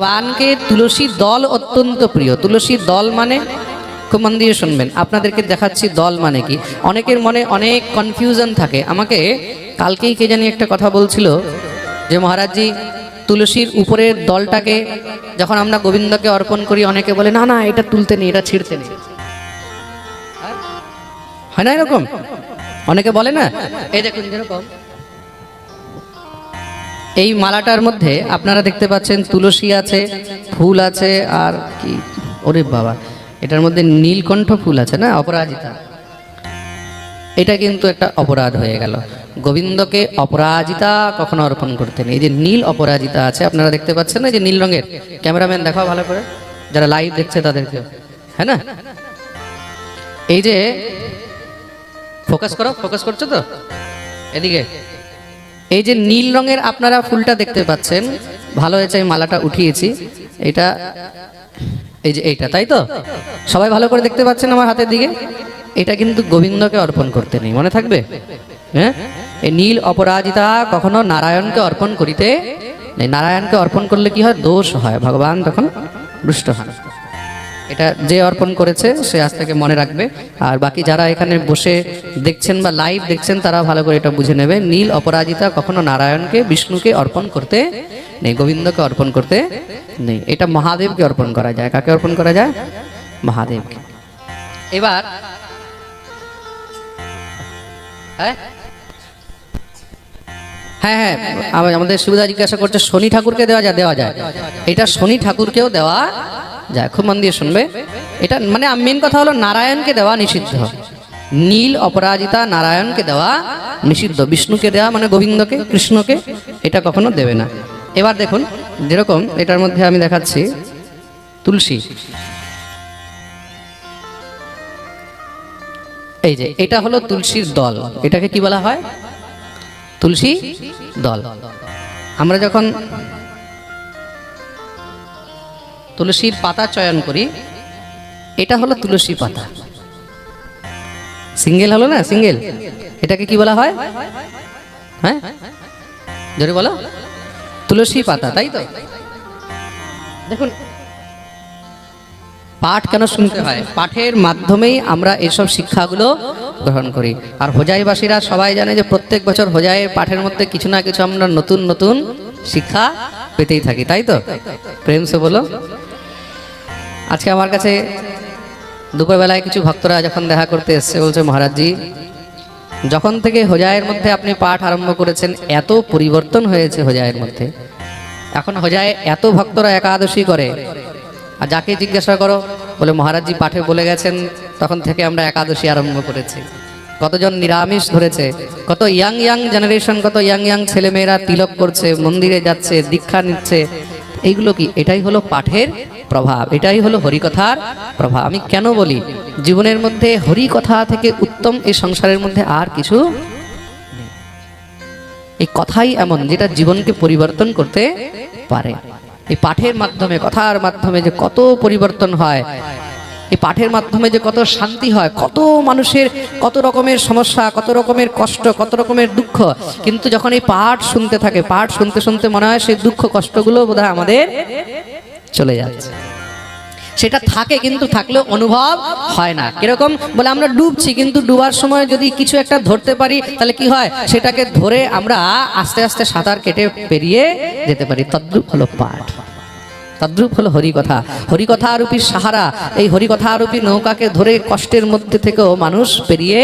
ভগবানকে তুলসী দল অত্যন্ত প্রিয়। তুলসী দল মানে খুব মন দিয়ে শুনবেন, আপনাদেরকে দেখাচ্ছি দল মানে কি। অনেকের মনে অনেক কনফিউশন থাকে। আমাকে কালকেই কে জানি একটা কথা বলছিল যে, মহারাজজি, তুলসীর উপরের দলটাকে যখন আমরা গোবিন্দকে অর্পণ করি, অনেকে বলে, না না, এটা তুলতে নেই, এটা ছিঁড়তে নেই। হয় না এরকম? অনেকে বলে না? এই দেখুন, যেরকম এই মালাটার মধ্যে আপনারা দেখতে পাচ্ছেন তুলসী আছে, ফুল আছে, আর কি? ওরে বাবা, এটার মধ্যে নীলকণ্ঠ ফুল আছে না? অপরাজিতা। এটা কিন্তু একটা অপরাধ হয়ে গেল। গোবিন্দকে অপরাজিতা কখনো অর্পণ করতে নেই এই যে নীল অপরাজিতা আছে, আপনারা দেখতে পাচ্ছেন না? যে নীল রঙের। ক্যামেরাম্যান, দেখাও ভালো করে। যারা লাইভ দেখছে তাদেরকে হ্যাঁ না? এই যে ফোকাস করো ফোকাস করছ তো? এদিকে। এই যে নীল রঙের আপনারা ফুলটা দেখতে পাচ্ছেন, ভালো হয়েছে, আমি মালাটা উঠিয়েছি। এটা, এই যে এইটা, তাই তো? সবাই ভালো করে দেখতে পাচ্ছেন আমার হাতের দিকে? এটা কিন্তু গোবিন্দকে অর্পণ করতে নেই, মনে থাকবে? হ্যাঁ? এই নীল অপরাজিতা কখনো নারায়ণকে অর্পণ করিতে নারায়ণকে অর্পণ করলে কি হয়? দোষ হয়, ভগবান তখন রুষ্ট হন এটা যে অর্পণ করেছে, সে আজ থেকে মনে রাখবে। আর বাকি যারা এখানে বসে দেখছেন বা লাইভ দেখছেন, তারা ভালো করে এটা বুঝে নেবে। নীল অপরাজিতা কখনো নারায়ণকে, বিষ্ণুকে অর্পণ করতে নেই, গোবিন্দকে অর্পণ করতে নেই। এটা মহাদেবকে অর্পণ করা যায়। কাকে অর্পণ করা যায়? মহাদেবকে। এবার হ্যাঁ? হ্যাঁ হ্যাঁ আম- আমাদের সুবিধা জিজ্ঞাসা করছে, শনি ঠাকুরকে দেওয়া যায় দেওয়া যায়। এটা শনি ঠাকুরকেও দেওয়া যায়। খুব মন দিয়ে শুনবে। এটা মানে মেন কথা হলো নারায়ণকে দেওয়া নিষিদ্ধ। নীল অপরাজিতা নারায়ণকে দেওয়া নিষিদ্ধ। বিষ্ণুকে দেওয়া মানে গোবিন্দকে, কৃষ্ণকে, এটা কখনো দেবে না। এবার দেখুন, যেরকম এটার মধ্যে আমি দেখাচ্ছি, তুলসী। এই যে, এটা হলো তুলসীর দল। এটাকে কি বলা হয়? তুলসী দল। আমরা যখন তুলসীর পাতা চয়ন করি, এটা হলো তুলসী পাতা। সিঙ্গেল হলো না? সিঙ্গেল। এটাকে কি বলা হয়? হ্যাঁ? জোরে বলো। তুলসী পাতা, তাই তো? দেখুন, পাঠ কেন শুনতে হয়? পাঠের মাধ্যমেই আমরা এসব শিক্ষাগুলো গ্রহণ করি। আর হোজাইবাসীরা সবাই জানে যে প্রত্যেক বছর হোজাইয়ের পাঠের মধ্যে কিছু না কিছু আমরা নতুন নতুন শিক্ষা পেতেই থাকি, তাই তো? প্রেম সে বলো। আজকে আমার কাছে দুপুরবেলায় কিছু ভক্তরা যখন দেখা করতে এসছে, বলছে, মহারাজজি, যখন থেকে হোজাইয়ের মধ্যে আপনি পাঠ আরম্ভ করেছেন, এত পরিবর্তন হয়েছে হোজাইয়ের মধ্যে। এখন হোজায় এত ভক্তরা একাদশী করে। আর যাকে জিজ্ঞাসা করো, বলে, মহারাজজি, পাঠে বলে গেছেন তখন থেকে আমরা একাদশী আরম্ভ করেছি। কতজন নিরামিষ ধরেছে, কত ইয়াং ইয়াং জেনারেশন কত ইয়াং ইয়াং ছেলেমেয়েরা তিলক করছে, মন্দিরে যাচ্ছে, দীক্ষা নিচ্ছে। এইগুলো কি? এটাই হলো পাঠের প্রভাব, এটাই হলো হরিকথার প্রভাব। আমি কেন বলি? জীবনের মধ্যে হরিকথা থেকে উত্তম এই সংসারের মধ্যে আর কিছু এই কথাই এমন যেটা জীবনকে পরিবর্তন করতে পারে। এই পাঠের মাধ্যমে, কথার মাধ্যমে যে কত পরিবর্তন হয় এই পাঠের মাধ্যমে যে কত শান্তি হয়, কত মানুষের কত রকমের সমস্যা, কত রকমের কষ্ট, কত রকমের দুঃখ। কিন্তু যখন এই পাঠ শুনতে থাকে, পাঠ শুনতে শুনতে মনে হয় সেই দুঃখ কষ্টগুলো বোধহয় আমাদের চলে যাচ্ছে। সেটা থাকে কিন্তু থাকলেও অনুভব হয় না। কীরকম? বলে আমরা ডুবছি, কিন্তু ডুবার সময় যদি কিছু একটা ধরতে পারি, তাহলে কি হয়? সেটাকে ধরে আমরা আস্তে আস্তে সাঁতার কেটে পেরিয়ে যেতে পারি। তদ্রূপ হলো পাঠ। তদ্রূপ হলো হরিকথা। হরিকথা আরূপী সাহারা, এই হরিকথা আরূপী নৌকাকে ধরে কষ্টের মধ্যে থেকেও মানুষ পেরিয়ে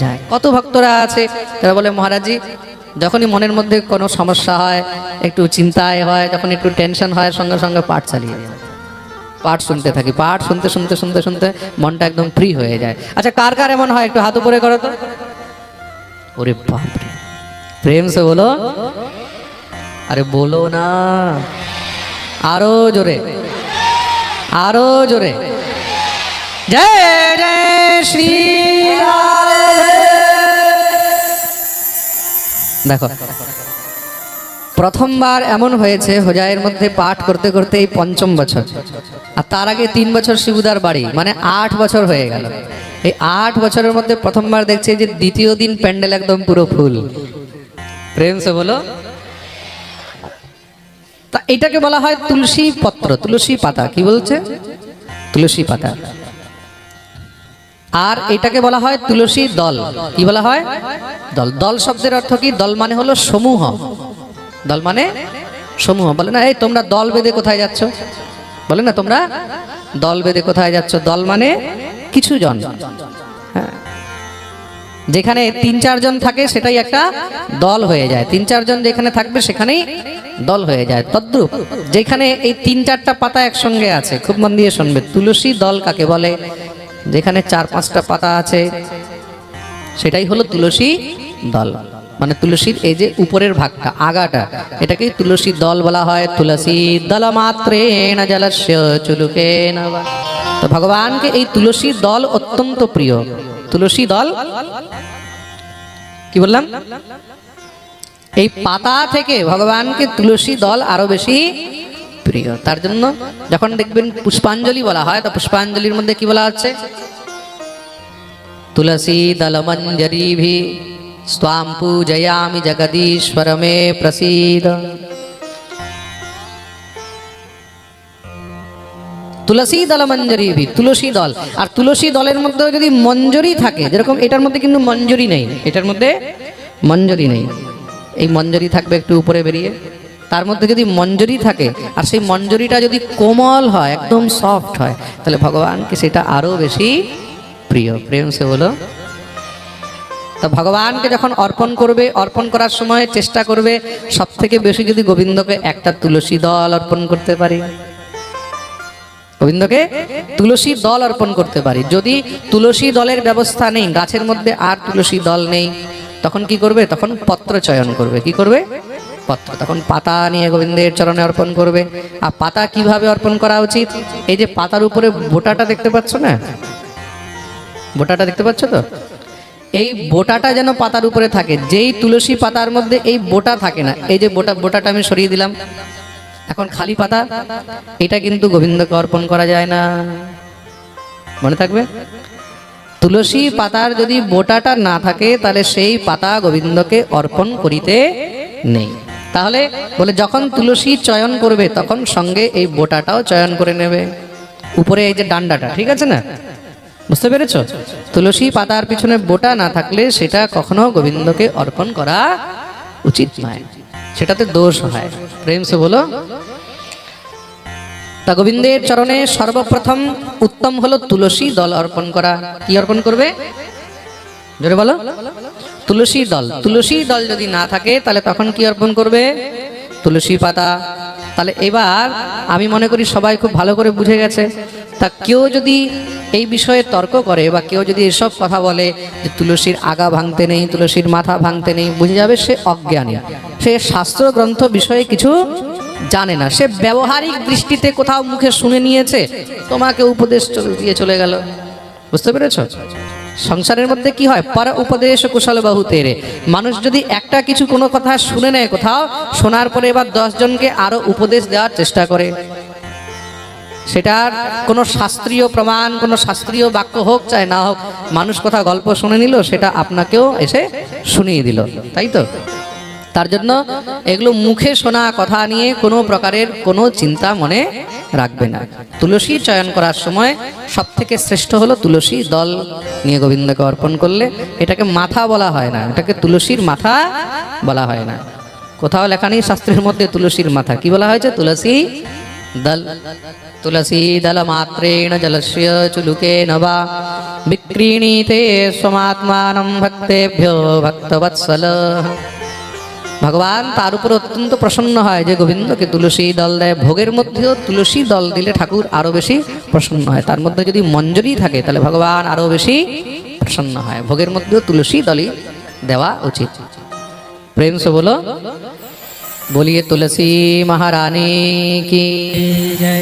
যায়। কত ভক্তরা আছে, তারা বলে মহারাজি যখনই মনের মধ্যে কোনো সমস্যা হয়, একটু চিন্তায় হয় যখন একটু টেনশন হয়, সঙ্গে সঙ্গে পাঠ চালিয়ে যায়। পাঠ শুনতে থাকি, পাঠ শুনতে শুনতে শুনতে শুনতে মনটা একদম ফ্রি হয়ে যায়। আচ্ছা কার কার এমন হয়, একটু হাত উপরে করো তো। ওরে বাপরে। প্রেম সে বলো, আরে বলো না। আরও জোরে। আরও জোরে। জয় জয় শ্রী দেখো, প্রথমবার এমন হয়েছে হোজাইয়ের মধ্যে পাঠ করতে করতে এই পঞ্চম বছর। আর তার আগে তিন বছর শিবুদার বাড়ি মানে আট বছর হয়ে গেল। এই আট বছরের মধ্যে প্রথমবার দেখছে যে দ্বিতীয় দিন প্যান্ডেল একদম পুরো ফুল। প্রেম সে বলো তা এটাকে বলা হয় তুলসী পত্র, তুলসী পাতা। কি বলছে? তুলসী পাতা। আর এটাকে বলা হয় তুলসী দল। কি বলা হয়? দল। দল শব্দের অর্থ কি? দল মানে হলো সমূহ। দল মানে সমূহ। বলে না, এই তোমরা দল বেঁধে কোথায় যাচ্ছ? বলে না, তোমরা দল বেঁধে কোথায় যাচ্ছ? দল মানে কিছু জন। হ্যাঁ। যেখানে তিন চারজন থাকে সেটাই একটা দল হয়ে যায়। তিন চারজন যেখানে থাকবে সেখানেই দল হয়ে যায়। তদ্রুপ যেখানে এই তিন চারটা পাতা একসঙ্গে আছে, খুব মন দিয়ে শুনবে। তুলসী দল কাকে বলে? যেখানে চার পাঁচটা পাতা আছে, সেটাই হলো তুলসী দল। মানে তুলসীর এই যে উপরের ভাগটা, আগাটা, এটাকেই তুলসী দল বলা হয়। তুলসী দল মাত্রে না জলস্য চুলুকে না তো ভগবানকে এই তুলসী দল অত্যন্ত প্রিয়। তুলসী দল। কি বললাম? এই পাতা থেকে ভগবানকে তুলসী দল আরও বেশি প্রিয়। তার জন্য যখন দেখবেন পুষ্পাঞ্জলি বলা হয়, তো পুষ্পাঞ্জলির মধ্যে কি বলা হচ্ছে তুলসী দল মঞ্জরি ভি, স্বাম পূজয়ামি জগদীশ্বর মে প্রসীদ। তুলসী দল মঞ্জরি তুলসী দল। আর তুলসী দলের মধ্যে যদি মঞ্জরি থাকে, যেরকম এটার মধ্যে কিন্তু মঞ্জুরি নেই, এটার মধ্যে মঞ্জরি নেই। এই মঞ্জরি থাকবে একটু উপরে বেরিয়ে। তার মধ্যে যদি মঞ্জরি থাকে, আর সেই মঞ্জরিটা যদি কোমল হয়, একদম সফট হয়, তাহলে ভগবানকে সেটা আরও বেশি প্রিয়। প্রেম সে বলো। তো ভগবানকে যখন অর্পণ করবে, অর্পণ করার সময় চেষ্টা করবে সব থেকে বেশি যদি গোবিন্দকে একটা তুলসী দল অর্পণ করতে পারি। গোবিন্দকে তুলসী দল অর্পণ করতে পারি। যদি তুলসী দলের ব্যবস্থা নেই, গাছের মধ্যে আর তুলসী দল নেই, তখন কি করবে? তখন পত্র চয়ন করবে। কি করবে? পত্র। তখন পাতা নিয়ে গোবিন্দের চরণে অর্পণ করবে। আর পাতা কীভাবে অর্পণ করা উচিত? এই যে পাতার উপরে বোটাটা দেখতে পাচ্ছ না? বোটাটা দেখতে পাচ্ছ তো? এই বোটাটা যেন পাতার উপরে থাকে। যেই তুলসী পাতার মধ্যে এই বোটা থাকে না, এই যে বোটা বোটাটা আমি সরিয়ে দিলাম। এখন খালি পাতা, এটা কিন্তু গোবিন্দকে অর্পণ করা যায় না। মনে থাকবে? তুলসী পাতার যদি বোটাটা না থাকে, তাহলে সেই পাতা গোবিন্দকে অর্পণ করিতে নেই। তাহলে বলে, যখন তুলসী চয়ন করবে, তখন সঙ্গে এই বোটাটাও চয়ন করে নেবে। উপরে এই যে ডান্ডাটা, ঠিক আছে না? বুঝতে পেরেছ? তুলসী পাতার পিছনে বোটা না থাকলে সেটা কখনো গোবিন্দকে অর্পণ করা উচিত নয়। সেটাতে দোষ হয়। প্রেম সে বলো তা গোবিন্দের চরণে সর্বপ্রথম উত্তম হলো তুলসী দল অর্পণ করা। কি অর্পণ করবে? জোরে বলো। তুলসী দল। তুলসী দল যদি না থাকে, তাহলে তখন কি অর্পণ করবে? তুলসী পাতা। তাহলে এবার আমি মনে করি সবাই খুব ভালো করে বুঝে গেছে। তা কেউ যদি এই বিষয়ে তর্ক করে বা কেউ যদি এসব কথা বলে যে তুলসীর আগা ভাঙতে নেই, তুলসীর মাথা ভাঙতে নেই, বুঝে যাবে সে অজ্ঞানী। সে শাস্ত্র গ্রন্থ বিষয়ে কিছু জানে না। সে ব্যবহারিক দৃষ্টিতে কোথাও মুখে শুনে নিয়েছে, তোমাকে উপদেশ দিয়ে চলে গেল। বুঝতে পেরেছ? সংসারের মধ্যে কি হয়? পর উপদেশ কুশল বাহু তেরে। মানুষ যদি একটা কিছু কোনো কথা শুনে নেয় কোথাও, শোনার পরে এবার দশজনকে আরও উপদেশ দেওয়ার চেষ্টা করে। সেটার কোনো শাস্ত্রীয় প্রমাণ, কোনো শাস্ত্রীয় বাক্য হোক, চাই না হোক, মানুষ কথা গল্প শুনে নিল, সেটা আপনাকেও এসে শুনিয়ে দিল। তাই তো? তার জন্য এগুলো মুখে শোনা কথা নিয়ে কোনো প্রকারের কোনো চিন্তা মনে রাখবে না। তুলসী চয়ন করার সময় সব থেকে শ্রেষ্ঠ হলো তুলসী দল নিয়ে গোবিন্দকে অর্পণ করলে। এটাকে মাথা বলা হয় না, এটাকে তুলসীর মাথা বলা হয় না। কোথাও লেখা নেই শাস্ত্রের মধ্যে তুলসীর মাথা। কি বলা হয়েছে? তুলসী দল। তুলসী দল মাত্রেণ জলস্য চুলুকে নবা। বিক্রীণীতে স্বমাত্মানম ভক্তেভ্যো ভক্তবৎসল। ভগবান তার উপর অত্যন্ত প্রসন্ন হয় যে গোবিন্দকে তুলসী দল দেয়। ভোগের মধ্যেও তুলসী দল দিলে ঠাকুর আরও বেশি প্রসন্ন হয়। তার মধ্যে যদি মঞ্জুরি থাকে, তাহলে ভগবান আরও বেশি প্রসন্ন হয়। ভোগের মধ্যেও তুলসী দলই দেওয়া উচিত। প্রেম সে বলো, বলিয়ে তুলসী মহারানী কি?